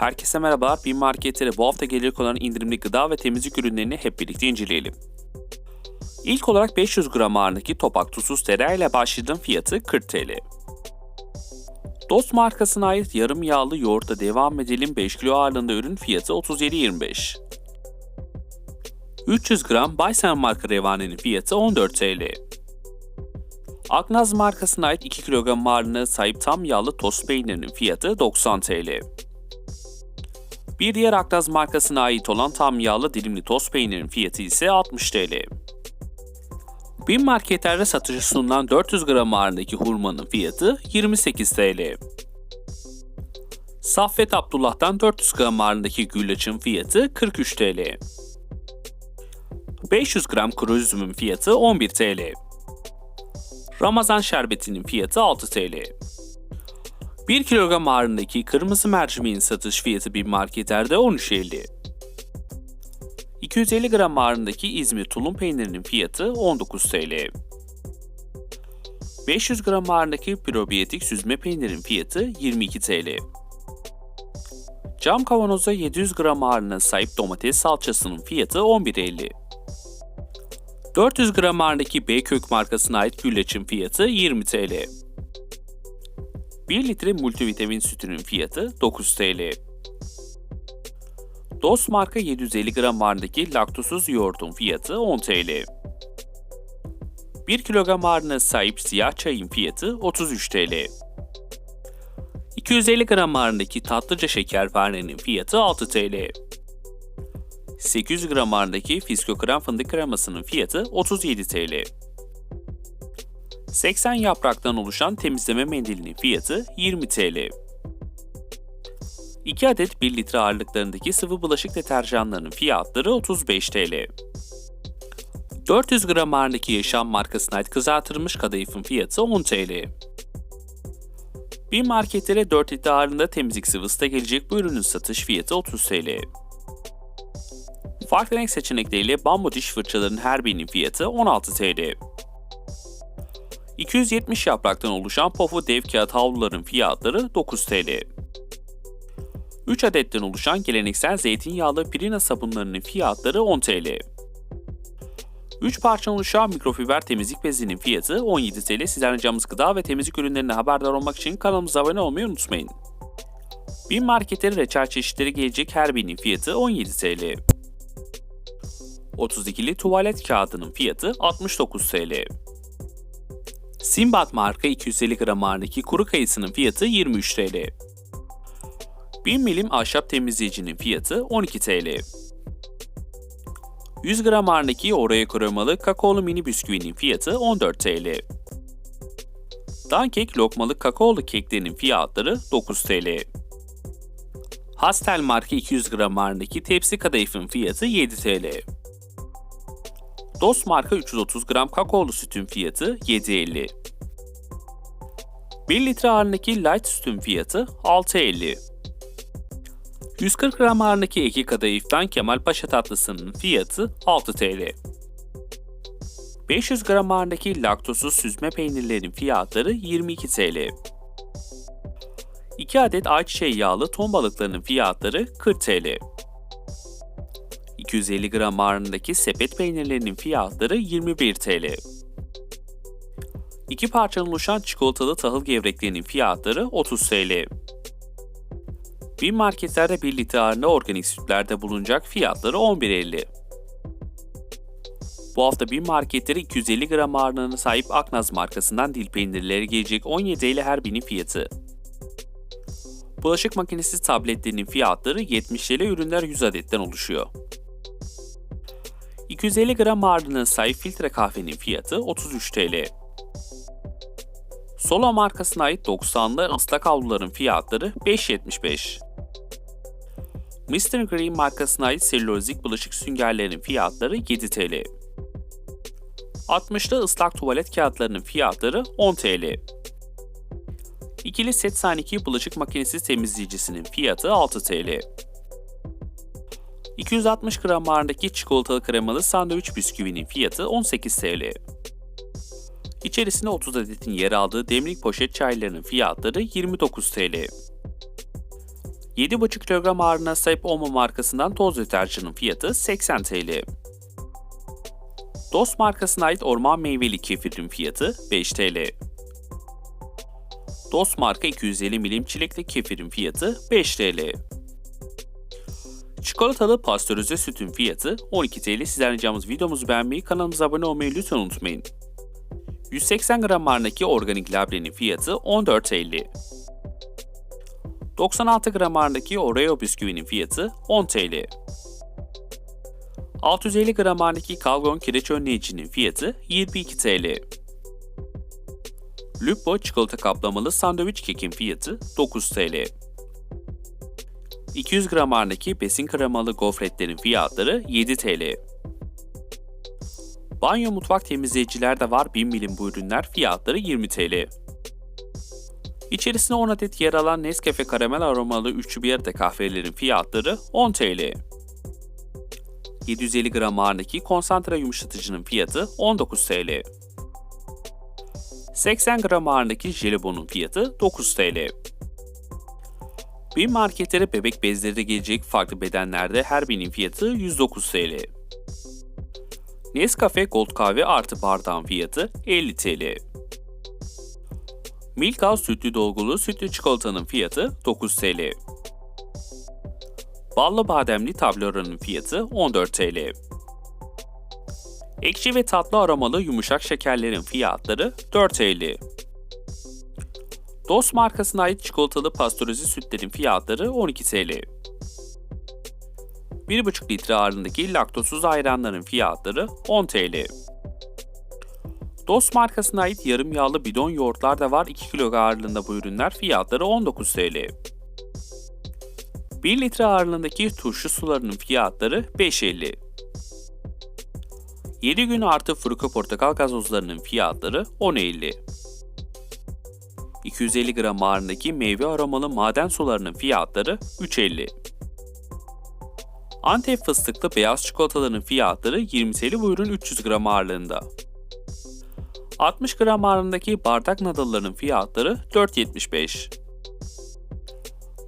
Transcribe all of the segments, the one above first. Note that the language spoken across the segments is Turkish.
Herkese merhabalar. Bir marketlere bu hafta gelecek olan indirimli gıda ve temizlik ürünlerini hep birlikte inceleyelim. İlk olarak 500 gram ağırlığındaki topak tuzsuz tereyağı başladığım fiyatı 40 TL. Dost markasına ait yarım yağlı yoğurtla devam edelim 5 kilo ağırlığında ürün fiyatı 37.25. 300 gram Baysen marka revanenin fiyatı 14 TL. Aknaz markasına ait 2 kilogram ağırlığına sahip tam yağlı tost peynirinin fiyatı 90 TL. Bir diğer Aknaz markasına ait olan tam yağlı dilimli tost peynirin fiyatı ise 60 TL. Bin marketlerde satışa sunulan 400 gram ağırlığındaki hurmanın fiyatı 28 TL. Saffet Abdullah'tan 400 gram ağırlığındaki güllaçın fiyatı 43 TL. 500 gram kuru üzümün fiyatı 11 TL. Ramazan şerbetinin fiyatı 6 TL. 1 kilogram ağırlığındaki kırmızı mercimeğin satış fiyatı bir marketlerde 13.50. 250 gram ağırlığındaki İzmir tulum peynirinin fiyatı 19 TL. 500 gram ağırlığındaki probiyotik süzme peynirin fiyatı 22 TL. Cam kavanoza 700 gram ağırlığına sahip domates salçasının fiyatı 11.50. 400 gram ağırlığındaki Beykök markasına ait güllaçın fiyatı 20 TL. 1 litre multivitamin sütünün fiyatı 9 TL. Dost marka 750 gram ağırlığındaki laktosuz yoğurdun fiyatı 10 TL. 1 kilogram ağırlığına sahip siyah çayın fiyatı 33 TL. 250 gram ağırlığındaki tatlıca şeker varenin fiyatı 6 TL. 800 gram ağırlığındaki fisko krem fındık kremasının fiyatı 37 TL. 80 yapraktan oluşan temizleme mendilinin fiyatı 20 TL. 2 adet 1 litre ağırlıklarındaki sıvı bulaşık deterjanlarının fiyatları 35 TL. 400 gram ağırlığındaki Yaşam markasına ait kızartılmış kadayıfın fiyatı 10 TL. Bir marketlere 4 litre ağırlığında temizlik sıvısı da gelecek bu ürünün satış fiyatı 30 TL. Farklı renk seçenekleriyle bambu diş fırçalarının her birinin fiyatı 16 TL. 270 yapraktan oluşan pofu dev kağıt havluların fiyatları 9 TL. 3 adetten oluşan geleneksel zeytinyağlı pirina sabunlarının fiyatları 10 TL. 3 parça oluşan mikrofiber temizlik bezinin fiyatı 17 TL. Sizden ricamız gıda ve temizlik ürünlerine haberdar olmak için kanalımıza abone olmayı unutmayın. Bin marketleri reçel çeşitleri gelecek her birinin fiyatı 17 TL. 32'li tuvalet kağıdının fiyatı 69 TL. Simbat marka 250 gram ağırlığındaki kuru kayısının fiyatı 23 TL. 1000 milim ahşap temizleyicinin fiyatı 12 TL. 100 gram ağırlığındaki oraya kromalı kakaolu mini bisküvinin fiyatı 14 TL. Dankek lokmalı kakaolu keklerinin fiyatları 9 TL. Hastel marka 200 gram ağırlığındaki tepsi kadayıfın fiyatı 7 TL. Dost marka 330 gram kakaolu sütün fiyatı 7.50. 1 litre ağırlığındaki light sütün fiyatı 6.50. 140 gram ağırlığındaki eki kadayıftan Kemal Paşa tatlısının fiyatı 6 TL. 500 gram ağırlığındaki laktozsuz süzme peynirlerin fiyatları 22 TL. 2 adet ayçiçeği yağlı ton balıklarının fiyatları 40 TL. 250 gram ağırlığındaki sepet peynirlerinin fiyatları 21 TL. 2 parçadan oluşan çikolatalı tahıl gevreklerinin fiyatları 30 TL. Bir marketlerde 1 litre ağırlığında organik sütlerde bulunacak fiyatları 11.50. Bu hafta bir marketleri 250 gram ağırlığına sahip Aknaz markasından dil peynirleri gelecek 17 ile her birinin fiyatı. Bulaşık makinesi tabletlerinin fiyatları 70 TL ürünler 100 adetten oluşuyor. 250 gram ağırlığına sahip filtre kahvenin fiyatı 33 TL. Sola markasına ait 90'lı ıslak havluların fiyatları 5.75. Mr. Green markasına ait selülozik bulaşık süngerlerinin fiyatları 7 TL. 60'lı ıslak tuvalet kağıtlarının fiyatları 10 TL. İkili set Saniki bulaşık makinesi temizleyicisinin fiyatı 6 TL. 260 gram ağırlığındaki çikolatalı kremalı sandviç bisküvinin fiyatı 18 TL. İçerisinde 30 adetin yer aldığı demlik poşet çaylarının fiyatları 29 TL. 7,5 kilogram ağırlığına sahip Omo markasından toz deterjanın fiyatı 80 TL. Dost markasına ait orman meyveli kefirin fiyatı 5 TL. Dost marka 250 milim çilekli kefirin fiyatı 5 TL. Çikolatalı pastörize sütün fiyatı 12 TL. Sizden ricamız videomuzu beğenmeyi, kanalımıza abone olmayı lütfen unutmayın. 180 gram ağırlığındaki organik labnenin fiyatı 14.50. 96 gram ağırlığındaki Oreo bisküvinin fiyatı 10 TL. 650 gram ağırlığındaki Calgon kireç önleyicinin fiyatı 22 TL. Lupo çikolata kaplamalı sandviç kekin fiyatı 9 TL. 200 gram ağırlığındaki besin kremalı gofretlerin fiyatları 7 TL. Banyo mutfak temizleyiciler de var 1000 milim bu ürünler fiyatları 20 TL. İçerisine 10 adet yer alan Nescafe karamel aromalı üçlü bir yerde kahvelerin fiyatları 10 TL. 750 gram ağırlığındaki konsantre yumuşatıcının fiyatı 19 TL. 80 gram ağırlığındaki jelibonun fiyatı 9 TL. Bir marketlere bebek bezleri de gelecek farklı bedenlerde her birinin fiyatı 109 TL. Nescafe Gold kahve artı bardağın fiyatı 50 TL. Milka sütlü dolgulu sütlü çikolatanın fiyatı 9 TL. Ballı bademli tabloranın fiyatı 14 TL. Ekşi ve tatlı aromalı yumuşak şekerlerin fiyatları 4 TL. Dost markasına ait çikolatalı pastörize sütlerin fiyatları 12 TL. 1,5 litre ağırlığındaki laktozsuz ayranların fiyatları 10 TL. Dost markasına ait yarım yağlı bidon yoğurtlar da var 2 kilo ağırlığında bu ürünler fiyatları 19 TL. 1 litre ağırlığındaki turşu sularının fiyatları 5.50. 7 gün artı fruko portakal gazozlarının fiyatları 10.50. 250 gram ağırlığındaki meyve aromalı maden sularının fiyatları 3.50. Antep fıstıklı beyaz çikolataların fiyatları 20 TL bu ürün 300 gram ağırlığında. 60 gram ağırlığındaki bardak nadılların fiyatları 4.75.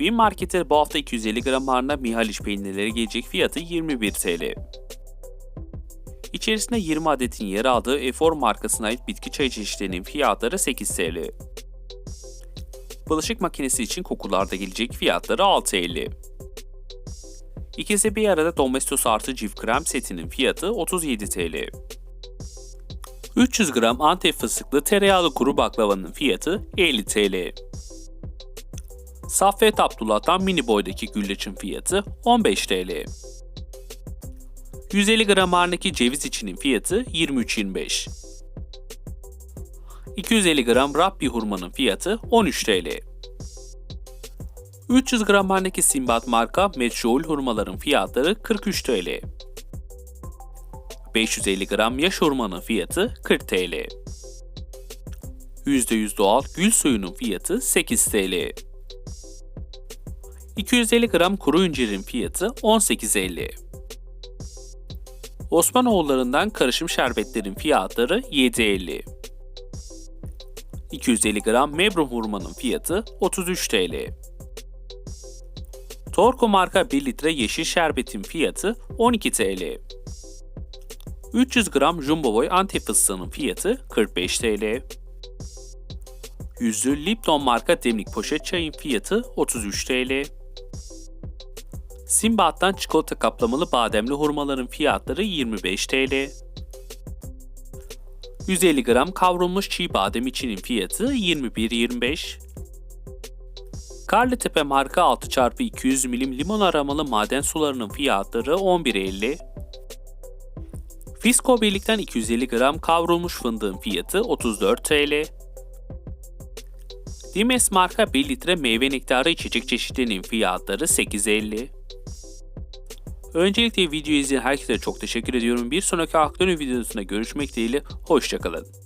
Bir markete bu hafta 250 gram ağırlığında Mihaliç peynirleri gelecek fiyatı 21 TL. İçerisinde 20 adetin yer aldığı Efor markasına ait bitki çayı çeşitlerinin fiyatları 8 TL. Bulaşık makinesi için kokularda gelecek fiyatları 6.50. İkisi bir arada Domestos artı cif krem setinin fiyatı 37 TL. 300 gram Antep fıstıklı tereyağlı kuru baklavanın fiyatı 50 TL. Saffet Abdullah'tan mini boydaki güllaçın fiyatı 15 TL. 150 gram ağırlığındaki ceviz içinin fiyatı 23.25. 250 gram Rabbi hurmanın fiyatı 13 TL. 300 gram ağırlığındaki Simbat marka meçhul hurmaların fiyatları 43 TL. 550 gram yaş hurmanın fiyatı 40 TL. %100 doğal gül suyunun fiyatı 8 TL. 250 gram kuru incirin fiyatı 18.50. Osmanoğullarından karışım şerbetlerin fiyatları 7.50. 250 gram Mebrum hurmanın fiyatı 33 TL. Torco marka 1 litre yeşil şerbetin fiyatı 12 TL. 300 gram Jumbo Boy Antep fıstığının fiyatı 45 TL. Yüzlü Lipton marka demlik poşet çayın fiyatı 33 TL. Simbat'tan çikolata kaplamalı bademli hurmaların fiyatları 25 TL. 150 gram kavrulmuş çiğ badem içinin fiyatı 21.25. Karlıtepe marka 6x200 milim limon aromalı maden sularının fiyatları 11.50. Fisco birlikten 250 gram kavrulmuş fındığın fiyatı 34 TL. Dimes marka 1 litre meyve nektarı içecek çeşitlerinin fiyatları 8.50. Öncelikle videoyu izleyen herkese çok teşekkür ediyorum. Bir sonraki Aktörü videosunda görüşmek dileğiyle. Hoşçakalın.